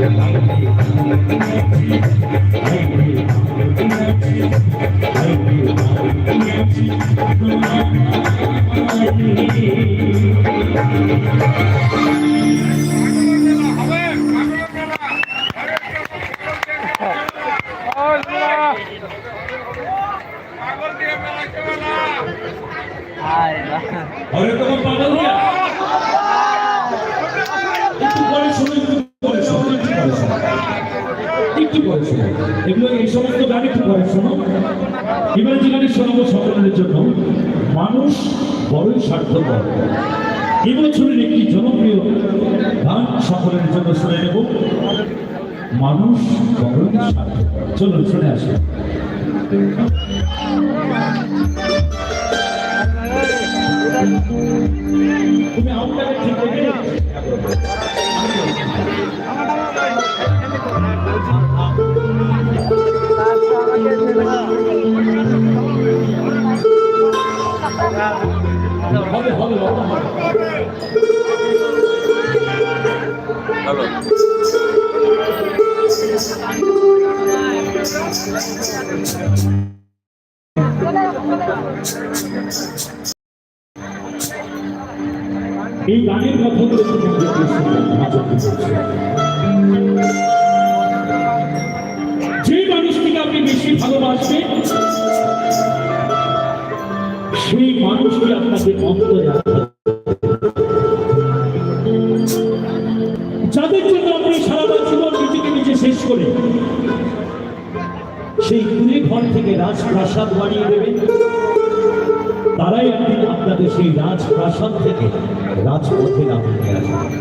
Thank you. জন্য মানুষ বড়ই স্বার্থপর। এবছরের একটি জনপ্রিয় গান সকলের জন্য শুনে নেব। মানুষ বড়ই স্বার্থপর। চলুন, শুনে আসুন তুমি আপনাকে ঠিক এই গানের পড়ছে। যে মানুষটিকে আপনি বেশি ভালোবাসবেন, সেই মানুষটি আপনাকে অন্তরে যাদের জন্য আপনি সারাটা জীবন নিজেকে নিজে শেষ করে সেই কুড়ি ঘর থেকে রাজপ্রাসাদ বানিয়ে দেবেন তারাই একদিন আপনাদের সেই রাজপ্রাসাদ থেকে রাজপথে নামিয়ে আসবে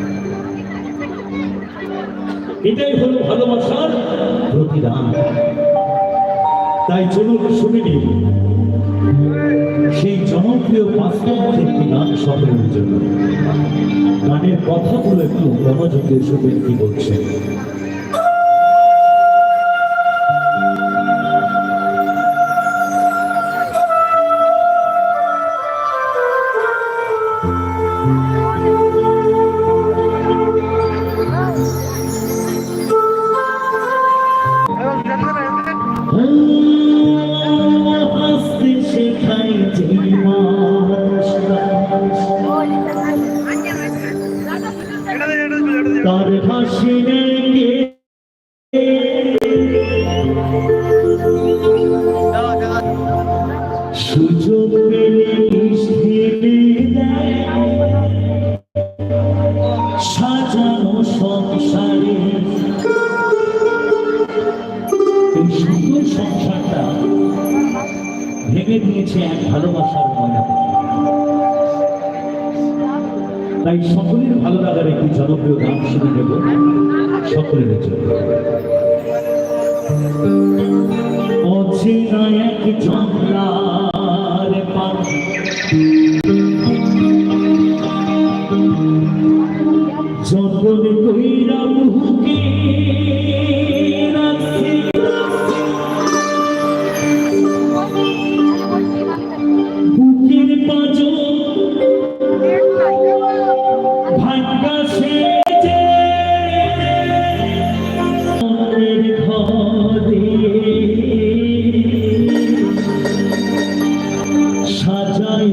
এটাই হলো ভালোবাসার প্রতিদান। তাই চলুন শুনে নিন সেই জনপ্রিয় বাস্তব একটি গান সকলের জন্য। গানের কথাগুলো একটু মনোযোগের শুনবেন কি বলছে তাই সকলের ভালো লাগার একটি জনপ্রিয় গান শুনে দেব সকলের জন্য।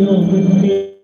のて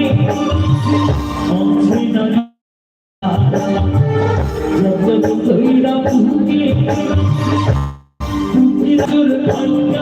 ঢুকির কন্যা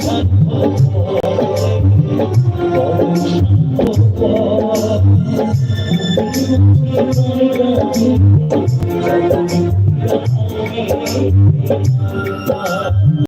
Thank